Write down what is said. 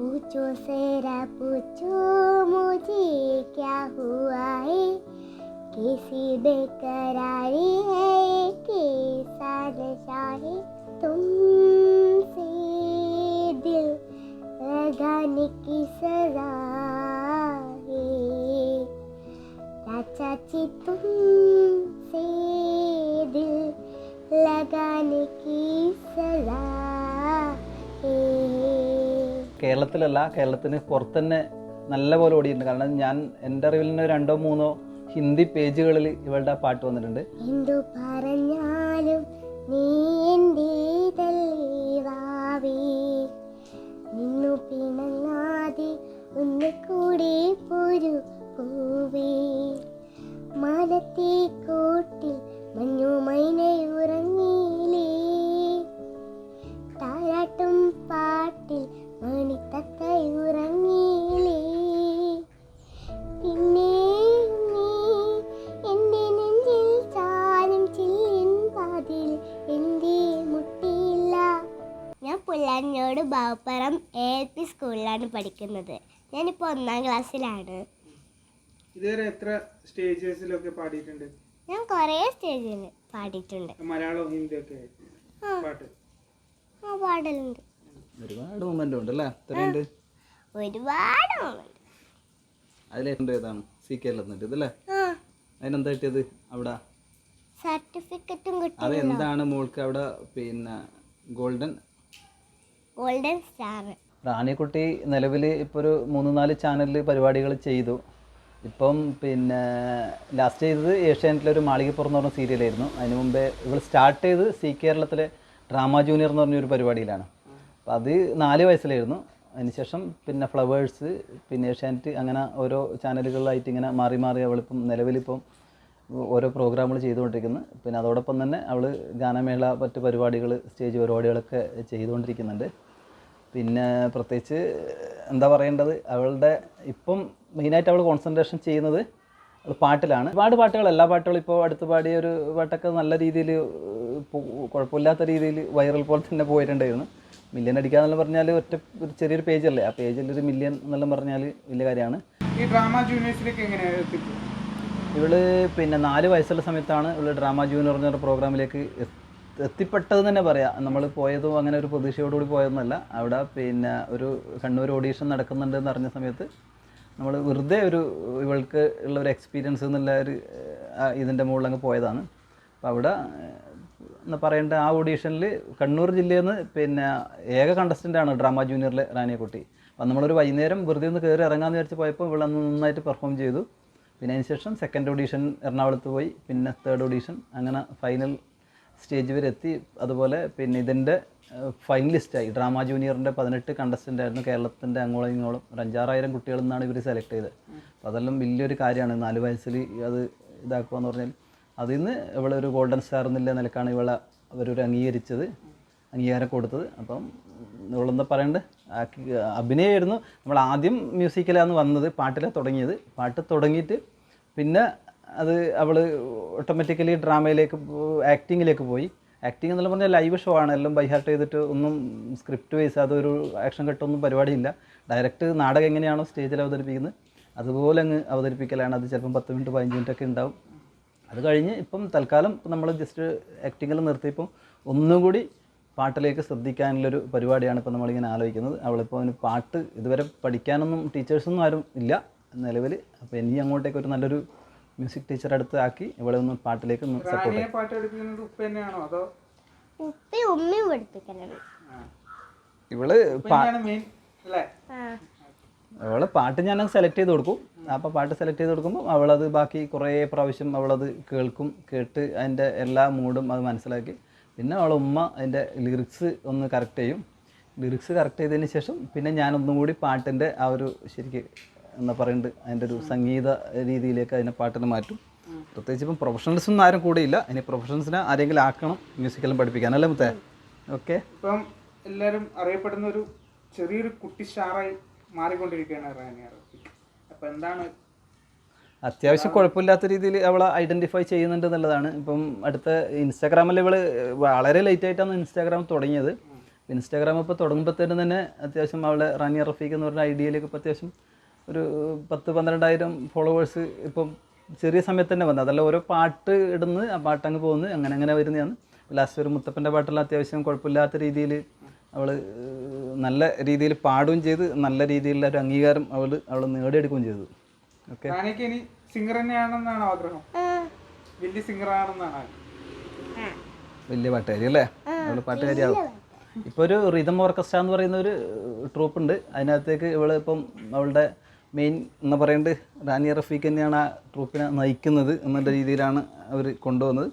पूछो सेरा पूछो, मुझे क्या हुआ है? कैसी बेकरारी है कैसा नशा है तुमसे? दिल लगाने की सजा है। चाची तुमसे दिल लगाने की सजा है। കേരളത്തിലല്ല കേരളത്തിന് പുറത്ത് തന്നെ നല്ല പോലെ ഓടിയിട്ടുണ്ട്. കാരണം ഞാൻ എന്റെ അറിവിൽ തന്നെ രണ്ടോ മൂന്നോ ഹിന്ദി പേജുകളിൽ ഇവളുടെ പാട്ട് വന്നിട്ടുണ്ട്. ബാപ്പുറം എ എൽ പി സ്കൂളിലാണ് പഠിക്കുന്നത്. ഞാനിപ്പോൾ ഒന്നാം ക്ലാസ്സിലാണ് ഇതുവരെ എത്ര സ്റ്റേജസിലൊക്കെ പാടിയിട്ടുണ്ട്? ഞാൻ കുറേ സ്റ്റേജിൽ പാടിയിട്ടുണ്ട്. മലയാളവും ഹിന്ദിയൊക്കെ ആ. പാട്ട്. ആ പാടലുണ്ട്. ഒരുപാട് മൊമെന്റ് ഉണ്ട് അല്ലേ ഇത്രയുണ്ട് ഒരുപാട് moment. അതിലേക്കുണ്ട് ഏതാണ്? സി കേരളത്തിന്റെ ഇതല്ലേ? ആ. അതിനെന്താ കിട്ടിയത് അവിടെ? സർട്ടിഫിക്കറ്റും കിട്ടി അതെന്താണ് മോൾക്ക് അവിടെ പിന്നെ ഗോൾഡൻ ഗോൾഡൻ സ്റ്റാർ റാണിക്കുട്ടി നിലവിൽ ഇപ്പോൾ ഒരു മൂന്ന് നാല് ചാനലിൽ പരിപാടികൾ ചെയ്തു. ഇപ്പം പിന്നെ ലാസ്റ്റ് ചെയ്തത് ഏഷ്യാനെറ്റിലെ ഒരു മാളികപ്പുറം എന്ന് പറഞ്ഞ സീരിയലായിരുന്നു അതിന് മുമ്പേ ഇവൾ സ്റ്റാർട്ട് ചെയ്ത് സി കേരളത്തിലെ ഡ്രാമ ജൂനിയർ എന്ന് പറഞ്ഞൊരു പരിപാടിയിലാണ്. അപ്പോൾ അത് നാല് വയസ്സിലായിരുന്നു. അതിനുശേഷം പിന്നെ ഫ്ലവേഴ്സ് പിന്നെ ഏഷ്യാനെറ്റ് അങ്ങനെ ഓരോ ചാനലുകളിലായിട്ട് ഇങ്ങനെ മാറി മാറി അവളിപ്പം നിലവിലിപ്പം ഓരോ പ്രോഗ്രാമുകൾ ചെയ്തുകൊണ്ടിരിക്കുന്നു. പിന്നെ അതോടൊപ്പം തന്നെ അവൾ ഗാനമേള മറ്റ് പരിപാടികൾ സ്റ്റേജ് പരിപാടികളൊക്കെ ചെയ്തുകൊണ്ടിരിക്കുന്നുണ്ട്. പിന്നെ പ്രത്യേകിച്ച് എന്താ പറയേണ്ടത്? അവളുടെ ഇപ്പം മെയിനായിട്ട് അവൾ കോൺസെൻട്രേഷൻ ചെയ്യുന്നത് പാട്ടിലാണ്. ഒരുപാട് പാട്ടുകൾ എല്ലാ പാട്ടുകളും ഇപ്പോൾ അടുത്ത് പാടിയ ഒരു പാട്ടൊക്കെ നല്ല രീതിയിൽ കുഴപ്പമില്ലാത്ത രീതിയിൽ വൈറൽ പോലെ തന്നെ പോയിട്ടുണ്ടായിരുന്നു. മില്യൺ അടിക്കാന്നെല്ലാം പറഞ്ഞാൽ ഒറ്റ ചെറിയൊരു പേജല്ലേ ആ പേജിൽ ഒരു മില്യൺ എന്നെല്ലാം പറഞ്ഞാൽ വലിയ കാര്യമാണ്. ഈ ഡ്രാമ ജൂനിയേഴ്സിലേക്ക് എങ്ങനെയാണ് ഇവൾ പിന്നെ നാല് വയസ്സുള്ള സമയത്താണ് ഇവൾ ഡ്രാമ ജൂനിയർ എന്ന പ്രോഗ്രാമിലേക്ക് എത്തിപ്പെട്ടതെന്ന് എത്തിപ്പെട്ടത് തന്നെ പറയാം. നമ്മൾ പോയതും അങ്ങനെ ഒരു പ്രതീക്ഷയോടുകൂടി പോയതൊന്നുമല്ല അവിടെ പിന്നെ ഒരു കണ്ണൂർ ഓഡീഷൻ നടക്കുന്നുണ്ട് എന്ന് അറിഞ്ഞ സമയത്ത് നമ്മൾ വെറുതെ ഒരു ഇവൾക്ക് ഉള്ള ഒരു എക്സ്പീരിയൻസ് എന്നുള്ള ഒരു ഇതിന്റെ മുകളിൽ അങ്ങ് പോയതാണ്. അപ്പോൾ അവിടെ എന്ന് പറയേണ്ട ആ ഓഡീഷനിൽ കണ്ണൂർ ജില്ലയിൽ നിന്ന് പിന്നെ ഏക കണ്ടസ്റ്റന്റാണ് ഡ്രാമ ജൂനിയറിലെ റാണിയക്കുട്ടി അപ്പം നമ്മളൊരു വൈകുന്നേരം വെറുതെ ഒന്ന് കയറി ഇറങ്ങാമെന്ന് വിചാരിച്ച് പോയപ്പോൾ ഇവളന്ന് നന്നായിട്ട് പെർഫോം ചെയ്തു. പിന്നെ അതിന് ശേഷം സെക്കൻഡ് ഓഡീഷൻ എറണാകുളത്ത് പോയി. പിന്നെ തേർഡ് ഓഡീഷൻ അങ്ങനെ ഫൈനൽ സ്റ്റേജ് വരെ എത്തി. അതുപോലെ പിന്നെ ഇതിന്റെ ഫൈനലിസ്റ്റായി ഡ്രാമ ജൂനിയറിന്റെ പതിനെട്ട് കണ്ടസ്റ്റന്റ് ആയിരുന്നു കേരളത്തിന്റെ അങ്ങോളം ഇങ്ങോളം. ഒരു അഞ്ചാറായിരം കുട്ടികളിൽ നിന്നാണ് ഇവർ സെലക്ട് ചെയ്തത്. അപ്പോൾ അതെല്ലാം വലിയൊരു കാര്യമാണ്. നാല് വയസ്സിൽ അത് ഇതാക്കുക എന്ന് പറഞ്ഞാൽ അതിൽ നിന്ന് ഇവളെ ഒരു ഗോൾഡൻ സ്റ്റാർ എന്നുള്ള നിലക്കാണ് ഇവളെ അവരൊരു അംഗീകരിച്ചത് അംഗീകാരം കൊടുത്തത്. അപ്പം ഇവളെന്താ പറയണ്ടത് അഭിനയമായിരുന്നു നമ്മൾ ആദ്യം മ്യൂസിക്കിലാണ് വന്നത് പാട്ടിലാണ് തുടങ്ങിയത്. പാട്ട് തുടങ്ങിയിട്ട് പിന്നെ അത് അവൾ ഓട്ടോമാറ്റിക്കലി ഡ്രാമയിലേക്ക് ആക്ടിങ്ങിലേക്ക് പോയി. ആക്ടിങ് എന്നുള്ള പറഞ്ഞാൽ ലൈവ് ഷോ ആണ്. എല്ലാം ബൈ ഹാർട്ട് ചെയ്തിട്ട് ഒന്നും സ്ക്രിപ്റ്റ് വൈസ് അതൊരു ആക്ഷൻ കട്ടൊന്നും പരിപാടിയില്ല. ഡയറക്റ്റ് നാടകം എങ്ങനെയാണോ സ്റ്റേജിൽ അവതരിപ്പിക്കുന്നത്. അതുപോലെ അങ്ങ് അവതരിപ്പിക്കലാണ്. അത് ചിലപ്പം പത്ത് മിനിറ്റ് പതിനഞ്ച് മിനിറ്റ് ഒക്കെ ഉണ്ടാവും. അത് കഴിഞ്ഞ് ഇപ്പം തൽക്കാലം നമ്മൾ ജസ്റ്റ് ആക്ടിങ്ങിൽ നിർത്തിയപ്പം ഒന്നും കൂടി പാട്ടിലേക്ക് ശ്രദ്ധിക്കാനുള്ളൊരു പരിപാടിയാണ് ഇപ്പോൾ നമ്മളിങ്ങനെ ആലോചിക്കുന്നത്. അവളിപ്പോൾ അവന് പാട്ട് ഇതുവരെ പഠിക്കാനൊന്നും ടീച്ചേഴ്സൊന്നും ആരും ഇല്ല നിലവിൽ. അപ്പോൾ ഇനി അങ്ങോട്ടേക്ക് ഒരു നല്ലൊരു മ്യൂസിക് ടീച്ചർ അടുത്ത് ആക്കി ഇവിടെ ഒന്ന് പാട്ടിലേക്ക് ഒന്ന് സപ്പോർട്ട് പാട്ട് പഠിപ്പിക്കുന്നത് ഉപ്പ തന്നെയാണോ അതോ? ഉപ്പയും ഉമ്മയും പഠിപ്പിക്കണം ഇവൾ അവൾ പാട്ട് ഞാൻ സെലക്ട് ചെയ്ത് കൊടുക്കും. അപ്പോൾ പാട്ട് സെലക്ട് ചെയ്ത് കൊടുക്കുമ്പോൾ അവളത് ബാക്കി കുറേ പ്രാവശ്യം അവളത് കേൾക്കും കേട്ട് അതിന്റെ എല്ലാ മൂഡും അത് മനസ്സിലാക്കി. പിന്നെ അവളെ ഉമ്മ അതിന്റെ ലിറിക്സ് ഒന്ന് കറക്റ്റ് ചെയ്യും. ലിറിക്സ് കറക്റ്റ് ചെയ്തതിന് ശേഷം പിന്നെ ഞാനൊന്നും കൂടി പാട്ടിന്റെ ആ ഒരു ശരിക്ക് എന്താ പറയുന്നത് അതിന്റെ ഒരു സംഗീത രീതിയിലേക്ക് അതിനെ പാട്ടിനെ മാറ്റും. പ്രത്യേകിച്ച് ഇപ്പം പ്രൊഫഷണൽസ് ഒന്നും ആരും കൂടിയില്ല ഇനി പ്രൊഫഷണൽസിനെ ആരെങ്കിലും ആക്കണം മ്യൂസിക്കെല്ലാം പഠിപ്പിക്കാൻ. അല്ലേ മുത്തേ? ഓക്കെ ഇപ്പം എല്ലാവരും അറിയപ്പെടുന്ന ഒരു ചെറിയൊരു കുട്ടി സ്റ്റാറായി മാറിക്കൊണ്ടിരിക്കുകയാണ് റാനിയാർ അപ്പം എന്താണ് അത്യാവശ്യം കുഴപ്പമില്ലാത്ത രീതിയിൽ അവളെ ഐഡന്റിഫൈ ചെയ്യുന്നുണ്ട് എന്നുള്ളതാണ്. ഇപ്പം അടുത്ത ഇൻസ്റ്റാഗ്രാമിൽ ഇവൾ വളരെ ലേറ്റ് ആയിട്ടാണ് ഇൻസ്റ്റാഗ്രാം തുടങ്ങിയത്. ഇൻസ്റ്റാഗ്രാം ഇപ്പോൾ തുടങ്ങുമ്പോഴത്തേനും തന്നെ അത്യാവശ്യം അവളെ റാനിയ റഫീഖ് എന്ന് പറഞ്ഞ ഐഡിയയിലേക്ക് ഇപ്പോൾ അത്യാവശ്യം ഒരു പത്ത് പന്ത്രണ്ടായിരം ഫോളോവേഴ്സ് ഇപ്പം ചെറിയ സമയത്ത് തന്നെ വന്നത് അതല്ല ഓരോ പാട്ട് ഇടുന്ന് ആ പാട്ട് അങ്ങ് പോകുന്നു അങ്ങനെ അങ്ങനെ വരുന്നതാണ്. ലാസ്റ്റ് ഒരു മുത്തപ്പന്റെ പാട്ടെല്ലാം അത്യാവശ്യം കുഴപ്പമില്ലാത്ത രീതിയിൽ അവൾ നല്ല രീതിയിൽ പാടുകയും ചെയ്ത് നല്ല രീതിയിലുള്ള ഒരു അംഗീകാരം അവൾ അവൾ നേടിയെടുക്കുകയും ചെയ്തു. ഓക്കെ. റാനിക്ക് ഇനി സിംഗർ തന്നെയാണെന്നാണ് ആഗ്രഹം? വലിയ സിംഗർ ആണെന്നാണ് വലിയ പാട്ടുകാരി അല്ലേ? അവൾ പാട്ടുകാരിയാവും. ഇപ്പൊ ഒരു റിതം ഓർക്കസ്ട്ര എന്ന് പറയുന്ന ഒരു ട്രൂപ്പ് ഉണ്ട്. അതിനകത്തേക്ക് ഇവൾ ഇപ്പം അവളുടെ മെയിൻ എന്ന് പറയുന്നത് റാനിയ റഫീഖ് തന്നെയാണ് ആ ട്രൂപ്പിനെ നയിക്കുന്നത് എന്നുള്ള രീതിയിലാണ് അവർ കൊണ്ടുവന്നത്.